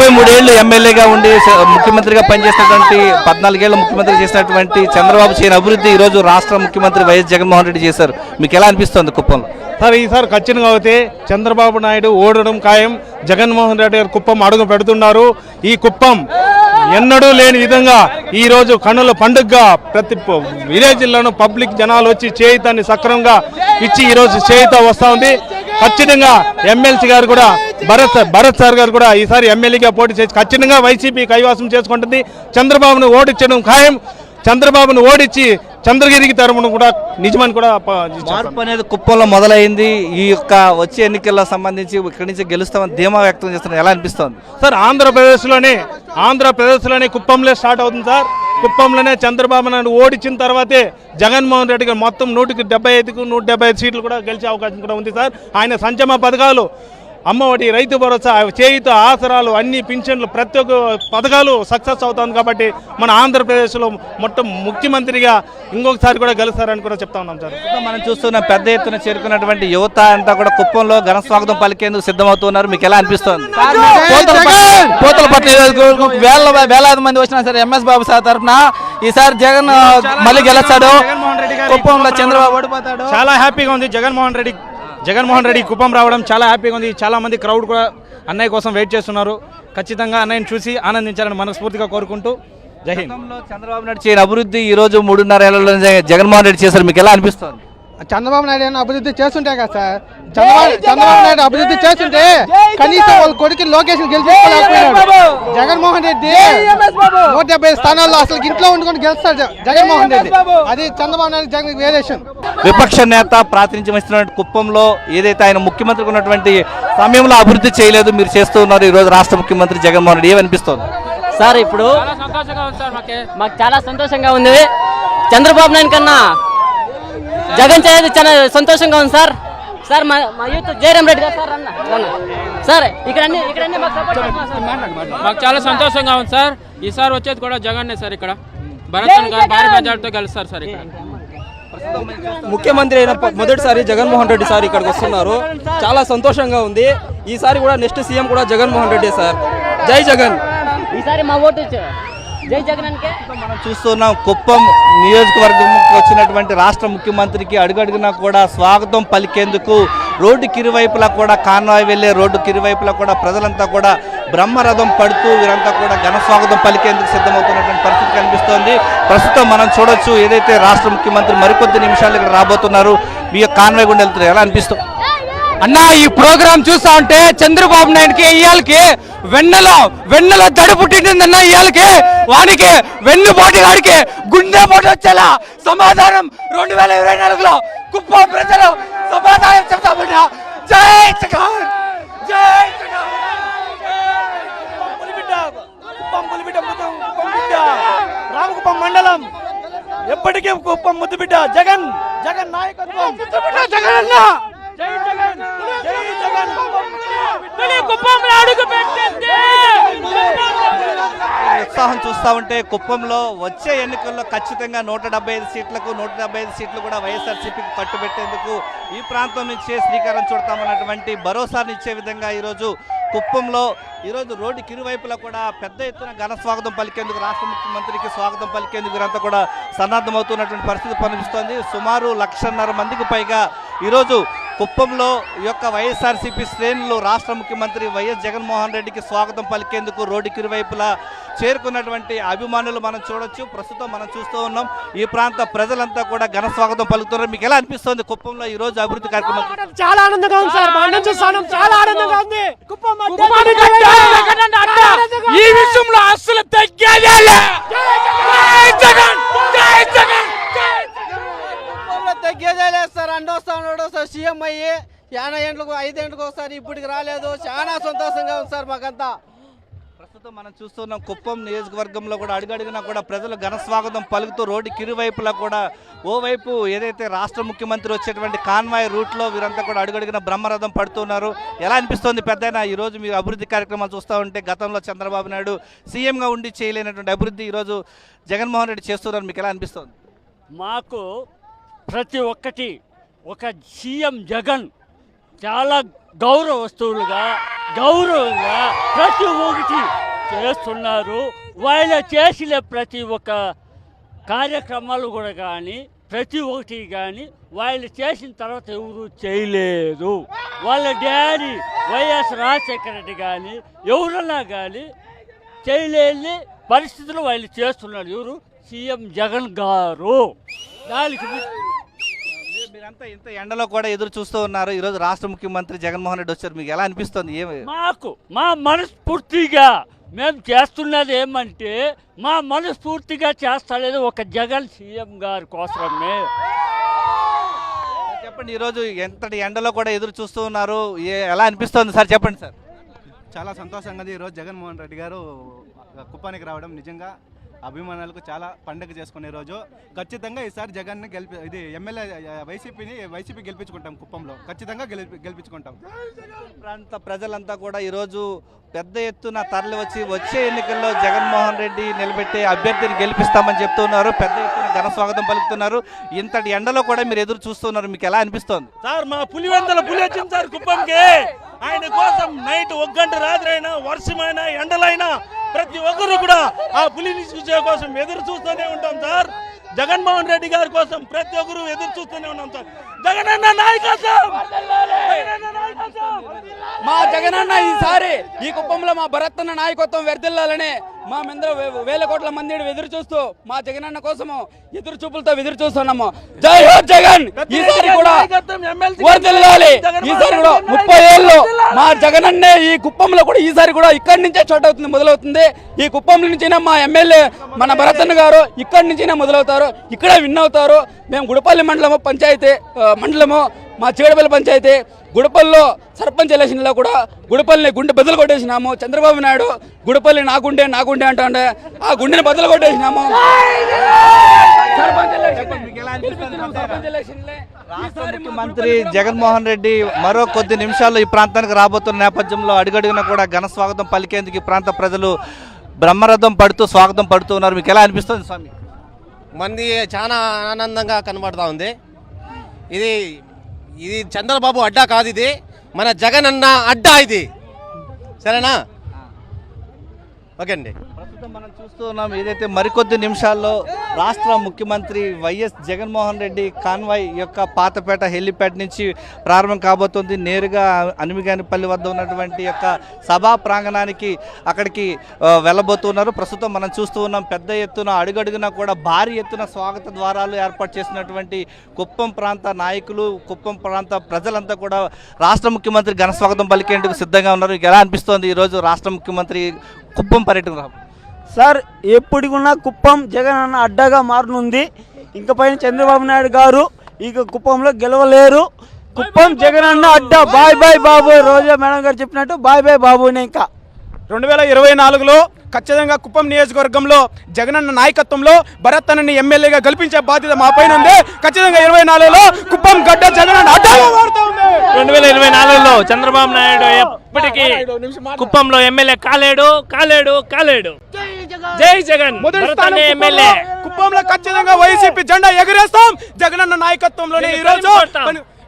ముప్పై మూడేళ్ళు ఎమ్మెల్యేగా ఉండి ముఖ్యమంత్రిగా పనిచేసినటువంటి పద్నాలుగేళ్ళ ముఖ్యమంత్రి చేసినటువంటి చంద్రబాబు చేయని అభివృద్ధి ఈ రోజు రాష్ట్ర ముఖ్యమంత్రి వైఎస్ జగన్మోహన్ రెడ్డి చేశారు. మీకు ఎలా అనిపిస్తుంది కుప్పంలో? సార్ ఈసారి ఖచ్చితంగా అయితే చంద్రబాబు నాయుడు ఓడడం ఖాయం జగన్మోహన్ రెడ్డి గారు కుప్పం అడుగు పెడుతున్నారు. ఈ కుప్పం ఎన్నడూ లేని విధంగా ఈ రోజు కన్నుల పండుగగా ప్రతి విలేజ్లను పబ్లిక్ జనాలు వచ్చి చేయితాన్ని సక్రమంగా ఇచ్చి ఈరోజు చేయిత వస్తా ఉంది. ఖచ్చితంగా ఎమ్మెల్సీ గారు కూడా భరత్ భరత్ సార్ గారు కూడా ఈసారి ఎమ్మెల్యేగా పోటీ చేసి ఖచ్చితంగా వైసీపీ కైవాసం చేసుకుంటుంది. చంద్రబాబును ఓడించడం ఖాయం. చంద్రబాబును ఓడించి చంద్రగిరికి తరమును కూడా నిజమని కూడా మార్పు అనేది కుప్పంలో మొదలైంది. ఈ యొక్క వచ్చే ఎన్నికల్లో సంబంధించి ఇక్కడి నుంచి గెలుస్తామని ధీమా వ్యక్తం చేస్తున్నారు ఎలా అనిపిస్తోంది? సార్ ఆంధ్రప్రదేశ్లోనే ఆంధ్రప్రదేశ్లోనే కుప్పంలో స్టార్ట్ అవుతుంది సార్. కుప్పంలోనే చంద్రబాబు నాయుడు ఓడించిన తర్వాతే జగన్మోహన్ రెడ్డి గారు మొత్తం నూటికి డెబ్బై ఐదుకు నూట డెబ్బై ఐదు సీట్లు కూడా గెలిచే అవకాశం కూడా ఉంది సార్. ఆయన సంక్షేమ పథకాలు అమ్మఒడి రైతు భరోసా చేయుత ఆసరాలు అన్ని పింఛన్లు ప్రతి ఒక్క పథకాలు సక్సెస్ అవుతుంది కాబట్టి మన ఆంధ్రప్రదేశ్లో మొత్తం ముఖ్యమంత్రిగా ఇంకొకసారి కూడా గెలుస్తారని కూడా చెప్తా ఉన్నాం సార్. మనం చూస్తున్న పెద్ద ఎత్తున చేరుకున్నటువంటి యువత అంతా కూడా కుప్పంలో ఘన స్వాగతం పలికేందుకు సిద్ధమవుతున్నారు. మీకు ఎలా అనిపిస్తోంది? పోతల పట్ల వేల వేలాది మంది వచ్చినా సరే ఎంఎస్ బాబు సార్ తరఫున ఈసారి జగన్ మళ్ళీ గెలుస్తాడు. జగన్మోహన్ రెడ్డి గారికి కుప్పంలో చంద్రబాబు ఓడిపోతాడు. చాలా హ్యాపీగా ఉంది. జగన్మోహన్ రెడ్డి జగన్మోహన్ రెడ్డి కుప్పం రావడం చాలా హ్యాపీగా ఉంది. చాలామంది క్రౌడ్ కూడా అన్నయ్య కోసం వెయిట్ చేస్తున్నారు. ఖచ్చితంగా అన్నయ్యని చూసి ఆనందించాలని మనస్ఫూర్తిగా కోరుకుంటూ జై హింద్. చంద్రబాబు నాయుడు చేయని అభివృద్ధి ఈ రోజు మూడున్నర ఏళ్ళలో జగన్మోహన్ రెడ్డి చేశారు. మీకు ఎలా అనిపిస్తుంది? చంద్రబాబు నాయుడు ఏమైనా అభివృద్ధి చేస్తుంటే కదా సార్? చంద్రబాబు చంద్రబాబు నాయుడు అభివృద్ధి చేస్తుంటే కనీసం వాళ్ళ కొడుకు లోకేష్ గెలిపించుకోలేకపోయినాడు జగన్మోహన్ రెడ్డి నూట డెబ్బై స్థానాల్లో అసలు ఇంట్లో ఉండుకొని గెలుస్తాడు జగన్మోహన్ రెడ్డి. అది చంద్రబాబు నాయుడు జగన్ వేరియేషన్. విపక్ష నేత ప్రాతినిధ్యం వహిస్తున్నటువంటి కుప్పంలో ఏదైతే ఆయన ముఖ్యమంత్రిగా ఉన్నటువంటి సమయంలో అభివృద్ధి చేయలేదు మీరు చేస్తూ ఉన్నారు ఈ రోజు రాష్ట్ర ముఖ్యమంత్రి జగన్మోహన్ రెడ్డి. ఏమనిపిస్తోంది? సార్ ఇప్పుడు మాకు చాలా సంతోషంగా ఉంది. చంద్రబాబు నాయుడు కన్నా జగన్ చేయదు చాలా సంతోషంగా ఉంది సార్. సార్ మా మా యూత్ జయరామ్ రెడ్డి గారు సార్ అన్న అన్న. సార్ ఇక్కడ అన్ని ఇక్కడ అన్ని మాకు సార్. మాకు చాలా సంతోషంగా ఉంది సార్. ఈసారి వచ్చేది కూడా జగన్నే సార్ ఇక్కడ. భరత్ గారు భారీ మెజార్టీతో గెలుస్తారు సార్ ఇక్కడ. ముఖ్యమంత్రి అయిన మొదటిసారి జగన్మోహన్ రెడ్డి సార్ ఇక్కడికి వస్తున్నారు. చాలా సంతోషంగా ఉంది. ఈసారి కూడా నెక్స్ట్ సీఎం కూడా జగన్మోహన్ రెడ్డి సార్. జై జగన్. ఈసారి మా ఓటు జై మనం చూస్తున్నాం కుప్పం నియోజకవర్గంకి వచ్చినటువంటి రాష్ట్ర ముఖ్యమంత్రికి అడుగడుగునా కూడా స్వాగతం పలికేందుకు రోడ్డు కిరువైపులా కూడా కాన్వాయ్ వెళ్ళే రోడ్డు కిరువైపులా కూడా ప్రజలంతా కూడా బ్రహ్మరథం పడుతూ వీరంతా కూడా ఘన స్వాగతం పలికేందుకు సిద్ధమవుతున్నటువంటి పరిస్థితి కనిపిస్తోంది. ప్రస్తుతం మనం చూడొచ్చు ఏదైతే రాష్ట్ర ముఖ్యమంత్రి మరికొద్ది నిమిషాలు ఇక్కడ రాబోతున్నారు మీ కాన్వాయ్ గుండా వెళ్తున్నారు ఎలా అనిపిస్తుంది అన్న ఈ ప్రోగ్రామ్ చూస్తా ఉంటే చంద్రబాబు నాయుడుకి ఇయ్యాలకి వెన్నెలో వెన్నెలో దడి పుట్టిందన్న ఇయ్యాలకి వానికి వెన్ను పోటీ వాడికి గుండె పోటీ వచ్చేలా సమాధానం రెండు వేల ఇరవై నాలుగులో కుప్పం ప్రజలు సమాధానం చెప్తామన్నా. జై జగన్! జై జగన్! రామకుప్పం మండలం. ఎప్పటికీ కుప్పం ముద్దుబిడ్డ జగన్ జగన్ నాయకత్వం. జగన్ అన్న! ఉత్సాహం చూస్తా ఉంటే కుప్పంలో వచ్చే ఎన్నికల్లో ఖచ్చితంగా నూట డెబ్బై ఐదు సీట్లకు నూట డెబ్బై ఐదు సీట్లు కూడా వైఎస్ఆర్సీపీకి కట్టుబెట్టేందుకు ఈ ప్రాంతం నుంచే శ్రీకారం చుడతామన్నటువంటి భరోసాని ఇచ్చే విధంగా ఈరోజు కుప్పంలో ఈరోజు రోడ్డు కిరువైపులా కూడా పెద్ద ఎత్తున ఘన స్వాగతం పలికేందుకు రాష్ట్ర ముఖ్యమంత్రికి స్వాగతం పలికేందుకు వీరంతా కూడా సన్నద్ధమవుతున్నటువంటి పరిస్థితి కనిపిస్తోంది సుమారు లక్షన్నర మందికి పైగా ఈరోజు కుప్పంలో ఈ యొక్క వైఎస్ఆర్సీపీ శ్రేణులు రాష్ట్ర ముఖ్యమంత్రి వైఎస్ జగన్మోహన్ రెడ్డికి స్వాగతం పలికేందుకు రోడ్డు కిరువైపులా చేరుకున్నటువంటి అభిమానులు మనం చూడొచ్చు. ప్రస్తుతం మనం చూస్తూ ఉన్నాం. ఈ ప్రాంత ప్రజలంతా కూడా ఘన స్వాగతం పలుకుతున్నారు. మీకు ఎలా అనిపిస్తుంది కుప్పంలో ఈ రోజు అభివృద్ధి కార్యక్రమం? చాలా ఆనందంగా ఉంది సార్. చూస్తాను చాలా ఆనందంగా ఉంది. ఈ విషయంలో అస్సలు తగ్గేదే లే. జై జగన్ జై జగన్ తగ్గేదే లేదు సార్ అండొస్తా ఉన్నాడు సార్ సీఎం అయ్యి చాలా ఏండ్లకు ఐదేండ్లకు ఒకసారి ఇప్పటికి రాలేదు. చాలా సంతోషంగా ఉంది సార్ మాకంతా. ప్రస్తుతం మనం చూస్తున్నాం కుప్పం నియోజకవర్గంలో కూడా అడుగడుగునా కూడా ప్రజలు ఘన స్వాగతం పలుకుతూ రోడ్డు కిరువైపులా కూడా ఓవైపు ఏదైతే రాష్ట్ర ముఖ్యమంత్రి వచ్చేటువంటి కాన్వాయ్ రూట్లో వీరంతా కూడా అడుగడుగున బ్రహ్మరథం పడుతున్నారు. ఎలా అనిపిస్తోంది పెద్దయినా? ఈ రోజు మీరు అభివృద్ధి కార్యక్రమాలు చూస్తూ ఉంటే గతంలో చంద్రబాబు నాయుడు సీఎంగా ఉండి చేయలేనటువంటి అభివృద్ధి ఈరోజు జగన్మోహన్ రెడ్డి చేస్తున్నారు. మీకు ఎలా అనిపిస్తోంది? మాకు ప్రతి ఒక్కటి ఒక సీఎం జగన్ చాలా గౌరవ వస్తువులుగా గౌరవంగా ప్రతి ఒక్కటి చేస్తున్నారు. వాళ్ళు చేసిన ప్రతి ఒక్క కార్యక్రమాలు కూడా కానీ ప్రతి ఒక్కటి కానీ వాళ్ళు చేసిన తర్వాత ఎవరు చేయలేదు వాళ్ళ డాడీ వైఎస్ రాజశేఖర రెడ్డి కానీ ఎవరన్నా కానీ చేయలేని పరిస్థితులు వాళ్ళు చేస్తున్నారు. ఎవరు? సీఎం జగన్ గారు. దానికి మీరంతా ఇంత ఎండలో కూడా ఎదురు చూస్తూ ఉన్నారు. ఈరోజు రాష్ట్ర ముఖ్యమంత్రి జగన్మోహన్ రెడ్డి వచ్చారు. మీకు ఎలా అనిపిస్తుంది? ఏమి? మాకు మా మనస్ఫూర్తిగా మేము చేస్తున్నది ఏమంటే మా మనస్ఫూర్తిగా చేస్తలేదు ఒక జగన్ సీఎం గారి కోసమే. చెప్పండి ఈరోజు ఎంతటి ఎండలో కూడా ఎదురు చూస్తూ ఉన్నారు? ఏ- ఎలా అనిపిస్తుంది సార్? చెప్పండి సార్. చాలా సంతోషంగా ఉంది. ఈరోజు జగన్మోహన్ రెడ్డి గారు కుప్పానికి రావడం నిజంగా అభిమానులకు చాలా పండగ చేసుకునే రోజు. ఖచ్చితంగా ఈసారి జగన్ని గెలిపి ఇది ఎమ్మెల్యే వైసీపీని వైసీపీ గెలిపించుకుంటాం కుప్పంలో. ఖచ్చితంగా గెలిపి గెలిపించుకుంటాం. ప్రాంత ప్రజలంతా కూడా ఈరోజు పెద్ద ఎత్తున తరలి వచ్చి వచ్చే ఎన్నికల్లో జగన్మోహన్ రెడ్డి నిలబెట్టే అభ్యర్థిని గెలిపిస్తామని చెప్తున్నారు. పెద్ద ఎత్తున ఘన స్వాగతం పలుకుతున్నారు. ఇంతటి ఎండలో కూడా మీరు ఎదురు చూస్తున్నారు. మీకు ఎలా అనిపిస్తోంది? సార్ మా పులివెందల పులి వచ్చింది సార్ కుప్పంకి. ఆయన కోసం నైట్ ఒక గంట రాత్రి అయినా వర్షమైనా ఎండలైనా ప్రతి ఒక్కరు కూడా ఆ పులిని చూసే కోసం ఎదురు చూస్తూనే ఉంటాం సార్. జగన్మోహన్ రెడ్డి గారి కోసం ప్రతి ఒక్కరు ఎదురు చూస్తూనే ఉన్నాం సార్. జగనన్న నాయకత్వం! మా జగనన్న ఈసారి ఈ కుప్పంలో మా భరతన్న నాయకత్వం వెర్దిల్లాలని మా మందరూ వేల కోట్ల మంది ఎదురు చూస్తూ మా జగనన్న కోసము ఎదురు చూపులతో ఎదురు చూస్తున్నాము. జై హో జగన్! ఈసారి కూడా వర్దిల్లాలి ఈసారి కూడా ముప్పై ఏళ్ళు మా జగనన్నే ఈ కుప్పంలో కూడా ఈసారి కూడా ఇక్కడి నుంచే చోట అవుతుంది మొదలవుతుంది. ఈ కుప్పం నుంచైనా మా ఎమ్మెల్యే మన భరతన్న గారు ఇక్కడి నుంచైనా మొదలవుతారు. ఇక్కడే విన్ అవుతారు. మేము గుడపల్లి మండలము పంచాయతీ మండలము మా చీడపల్లి పంచాయతీ గుడపల్లిలో సర్పంచ్ ఎలక్షన్లో కూడా గుడపల్లిని గుండె బదులు కొట్టేసినాము. చంద్రబాబు నాయుడు గుడపల్లి నాకుండే నాకుండే అంటుండే. ఆ గుండెని బదులు కొట్టేసినాము. ముఖ్యమంత్రి జగన్మోహన్ రెడ్డి మరో కొద్ది నిమిషాల్లో ఈ ప్రాంతానికి రాబోతున్న నేపథ్యంలో అడుగడుగున కూడా ఘన స్వాగతం పలికేందుకు ఈ ప్రాంత ప్రజలు బ్రహ్మరథం పడుతూ స్వాగతం పడుతూ ఉన్నారు. మీకు ఎలా అనిపిస్తుంది స్వామి? మంది చాలా ఆనందంగా కనబడతా ఉంది. ఇది ఇది చంద్రబాబు అడ్డా కాదు ఇది. మన జగన్ అన్న అడ్డా ఇది. సరేనా? ఓకే అండి. ప్రస్తుతం మనం చూస్తూ ఉన్నాం. ఏదైతే మరికొద్ది నిమిషాల్లో రాష్ట్ర ముఖ్యమంత్రి వైఎస్ జగన్మోహన్ రెడ్డి కాన్వాయ్ యొక్క పాతపేట హెలిప్యాడ్ నుంచి ప్రారంభం కాబోతుంది. నేరుగా అనిమిగానిపల్లి వద్ద ఉన్నటువంటి యొక్క సభా ప్రాంగణానికి అక్కడికి వెళ్ళబోతున్నారు. ప్రస్తుతం మనం చూస్తూ ఉన్నాం పెద్ద ఎత్తున అడుగడుగున కూడా భారీ ఎత్తున స్వాగత ద్వారాలు ఏర్పాటు చేసినటువంటి కుప్పం ప్రాంత నాయకులు కుప్పం ప్రాంత ప్రజలంతా కూడా రాష్ట్ర ముఖ్యమంత్రి ఘన స్వాగతం పలికేందుకు సిద్ధంగా ఉన్నారు. ఎలా అనిపిస్తోంది ఈరోజు రాష్ట్ర ముఖ్యమంత్రి కుప్పం పర్యటన రా- సార్ ఎప్పుడుకున్నా కుప్పం జగన్ అన్న అడ్డాగా మారనుంది ఇంక పైన చంద్రబాబు నాయుడు గారు ఇక కుప్పంలో గెలవలేరు కుప్పం జగన్ అన్న అడ్డా bye bye Babu Roja madam గారు చెప్పినట్టు బాయ్ బాయ్ బాబునే ఇంకా రెండు వేల ఇరవై నాలుగులో ఖచ్చితంగా కుప్పం నియోజకవర్గంలో జగనన్న నాయకత్వంలో భరత్ అన్నని ఎమ్మెల్యేగా గెలిపించే బాధ్యత మా పైన ఉంది ఖచ్చితంగా ఇరవై నాలుగులో కుప్పం గడ్డ జగనన్న అడ్డాగా మారుతా ఉంది రెండు వేల ఇరవై నాలుగులో చంద్రబాబు నాయుడు ఎప్పటికీ కుప్పంలో ఎమ్మెల్యే కాలేడు కాలేడు కాలేడు జై జగన్. మొదటి స్థానం ఎమ్మెల్యే. కుప్పంలో ఖచ్చితంగా వైసీపీ జెండా ఎగరేస్తాం. జగనన్న నాయకత్వంలోనే ఈ రోజు